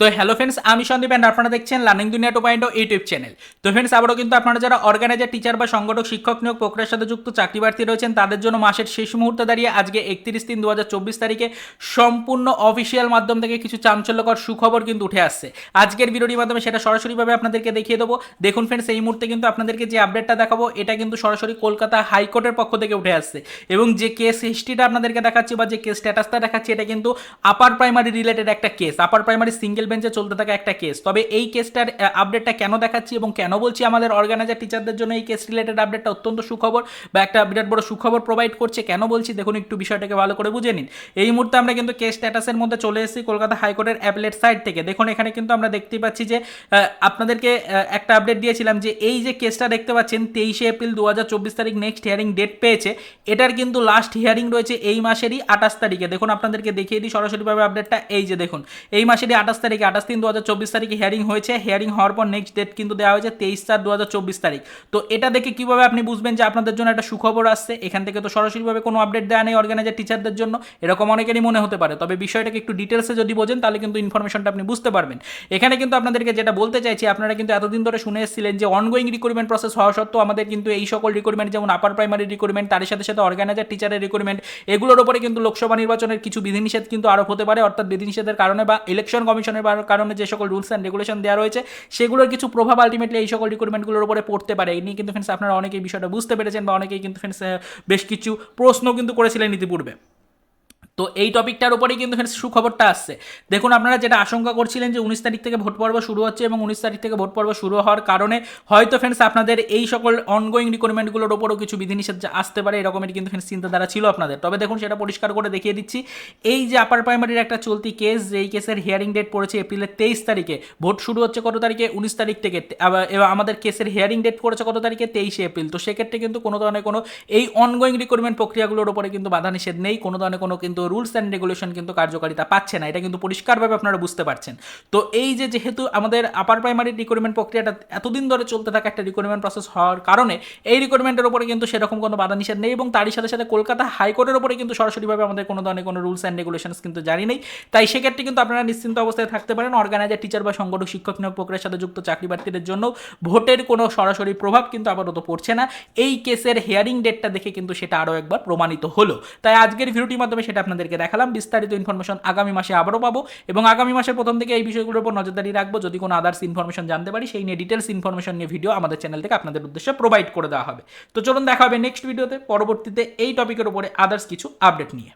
তো hello friends আমি Sandeep and আপনারা দেখছেন learning Duniya two point YouTube channel তো ফ্রেন্ডস আবারও কিন্তু আপনারা যারা অর্গানাইজার টিচার বা সংগঠক, শিক্ষক নিয়োগ প্রক্রিয়ার সাথে যুক্ত চাকরি প্রার্থী রয়েছেন, তাদের জন্য মাসের শেষ মুহূর্তে দাঁড়িয়ে আজকে একত্রিশ তিন দু তারিখে সম্পূর্ণ অফিসিয়াল মাধ্যম থেকে কিছু চাঞ্চল্যকর সুখবর কিন্তু উঠে আসছে। আজকের ভিডিওটির মাধ্যমে সেটা সরাসরিভাবে আপনাদেরকে দেখিয়ে দেবো। দেখুন ফ্রেন্ডস এই মুহূর্তে কিন্তু আপনাদেরকে যে আপডেটটা দেখাবো, এটা কিন্তু সরাসরি কলকাতা হাইকোর্টের পক্ষ থেকে উঠে আসছে। এবং যে কেস হিস্ট্রিটা আপনাদেরকে দেখাচ্ছি বা যে কেস স্ট্যাটাসটা দেখাচ্ছি, এটা কিন্তু আপার প্রাইমারি রিলেটেড একটা কেস আপার প্রাইমারি সিঙ্গেল বেঞ্চে চলতে থাকা একটা কেস তবে এই কেসটার আপডেটটা কেন দেখাচ্ছি এবং কেন বলছি আমাদের অর্গানাইজার টিচারদের জন্য এই কেস রিলেটেড আপডেটটা অত্যন্ত সুখবর বা একটা বিরাট বড় সুখবর প্রোভাইড করছে, কেন বলছি? দেখুন, একটু বিষয়টাকে ভালো করে বুঝে নিন। এই মুহূর্তে আমরা কিন্তু কেস স্ট্যাটাসের মধ্যে চলে এসেছি কলকাতা হাইকোর্টের অ্যাপলেট সাইট থেকে। দেখুন, এখানে কিন্তু আমরা দেখতেই পাচ্ছি যে আপনাদেরকে একটা আপডেট দিয়েছিলাম যে, এই যে কেসটা দেখতে পাচ্ছেন, তেইশে এপ্রিল দু হাজার চব্বিশ তারিখ নেক্সট হিয়ারিং ডেট পেয়েছে। এটার কিন্তু লাস্ট হিয়ারিং রয়েছে এই মাসেরই আঠাশ তারিখে। দেখুন, আপনাদেরকে দেখিয়ে দিই সরাসরিভাবে আপডেটটা এই যে দেখুন, এই মাসেরই আঠাশ তারিখে আঠাশ তিন দু হাজার চব্বিশ তারিখে হিয়ারিং হয়েছে। হিয়ারিং হওয়ার পর নেক্সট ডেট কিন্তু দেওয়া হয়েছে তেইশ চার দু হাজার চব্বিশ তারিখ। তো এটা দেখে কীভাবে আপনি বুঝবেন যে আপনাদের জন্য একটা সুখবর আসছে? এখান থেকে তো সরাসরিভাবে কোনো আপডেট দেওয়া নেই অর্গানাইজার টিচারদের জন্য। এরকম অনেকেরই মনে হতে পারে। তবে বিষয়টাকে একটু ডিটেলসে যদি বোঝেন, তাহলে কিন্তু ইনফরমেশনটা আপনি বুঝতে পারবেন। এখানে কিন্তু আপনাদেরকে যেটা বলতে চাইছি, আপনারা কিন্তু এতদিন ধরে শুনে এসেছিলেন যে অনগোয়িং রিক্রুটমেন্ট প্রসেস হওয়া সত্ত্বেও আমাদের কিন্তু এই সকল রিক্রুটমেন্ট যেমন আপার প্রাইমারি রিক্রুটমেন্ট তার সাথে সাথে অর্গানাইজার টিচারের রিক্রুটমেন্ট এগুলোর উপরে কিন্তু লোকসভা নির্বাচনের কিছু বিধিনিষেধ কিন্তু আরোপ হতে পারে। অর্থাৎ বিধিনিষেধের কারণে বা ইলেকশন কমিশনের কারণে যে সকল রুলস অ্যান্ড রেগুলেশন দেওয়া রয়েছে, সেগুলোর কিছু প্রভাব আলটিমেটলি এই সকল রিক্রুটমেন্টগুলোর উপরে পড়তে পারে। এই নিয়ে কিন্তু ফ্রেন্ডস আপনারা অনেকেই বিষয়টা বুঝতে পেরেছেন বা অনেকেই কিন্তু ফ্রেন্ডস বেশ কিছু প্রশ্ন কিন্তু করেছিলেন ইতিপূর্বে। তো এই টপিকটার উপরেই কিন্তু ফ্রেন্ডস সুখবরটা আসছে। দেখুন, আপনারা যেটা আশঙ্কা করছিলেন যে উনিশ তারিখ থেকে ভোট পর্ব শুরু হচ্ছে এবং উনিশ তারিখ থেকে ভোট পর্ব শুরু হওয়ার কারণে হয়তো ফ্রেন্ডস আপনাদের এই সকল অনগোয়িং রিকোয়ারমেন্টগুলোর ওপরও কিছু বিধিনিষেধ আসতে পারে এরকমের কিন্তু ফ্রেন্ডস চিন্তাধারা ছিল আপনাদের। তবে দেখুন, সেটা পরিষ্কার করে দেখিয়ে দিচ্ছি। এই যে আপার প্রাইমারির একটা চলতি কেস যে এই কেসের হিয়ারিং ডেট পড়েছে এপ্রিলের তেইশ তারিখে, ভোট শুরু হচ্ছে কত তারিখে? উনিশ তারিখ থেকে। আমাদের কেসের হিয়ারিং ডেট পড়েছে কত তারিখে? তেইশে এপ্রিল। তো সেক্ষেত্রে কিন্তু কোনো ধরনের কোনো এই অনগোয়িং রিক্রুটমেন্ট প্রক্রিয়াগুলোর উপরে কিন্তু বাধা নিষেধ নেই, কোনো ধরনের কোনো কিন্তু রুলস অ্যান্ড রেগুলেশন কিন্তু কার্যকারিতা পাচ্ছে না, এটা কিন্তু পরিষ্কারভাবে আপনারা বুঝতে পারছেন। তো এই যে, যেহেতু আমাদের আপার প্রাইমারি রিক্রুটমেন্ট প্রক্রিয়াটা এতদিন ধরে চলতে থাকা একটা রিক্রুটমেন্ট প্রসেস হওয়ার কারণে, এই রিক্রুটমেন্টের উপরে কিন্তু সেরকম কোনো বাধা নিষেধ নেই এবং তারই সাথে সাথে কলকাতা হাইকোর্টের উপরে কিন্তু সরাসরিভাবে আমাদের কোনো ধরনের কোনো রুলস অ্যান্ড রেগুলেশনস কিন্তু জানি নেই। তাই সেক্ষেত্রে কিন্তু আপনারা নিশ্চিন্ত অবস্থায় থাকতে পারেন অর্গানাইজার টিচার বা সংগঠক, শিক্ষক নিয়োগ প্রক্রিয়ার সাথে যুক্ত চাকরি প্রার্থীদের জন্য ভোটের কোনো সরাসরি প্রভাব কিন্তু আপাতত পড়ছে না। এই কেসের হেয়ারিং ডেটটা দেখে কিন্তু সেটা আরও একবার প্রমাণিত হলো। তাই আজকের ভিডিওটির মাধ্যমে সেটা আপনাদেরকে দেখালাম। বিস্তারিত ইনফরমেশন আগামী মাসে আবারও পাবো এবং আগামী মাসের প্রথম থেকে এই বিষয়গুলোর উপর নজরদারি রাখব। যদি কোনো আদার্স ইনফরমেশন জানতে পারি, সেই নিয়ে ডিটেলস ইনফরমেশন নিয়ে ভিডিও আমাদের চ্যানেল থেকে আপনাদের উদ্দেশ্যে প্রোভাইড করে দেওয়া হবে। তো চলুন দেখা হবে নেক্সট ভিডিওতে পরবর্তীতে এই টপিকের উপরে আদার্স কিছু আপডেট নিয়ে।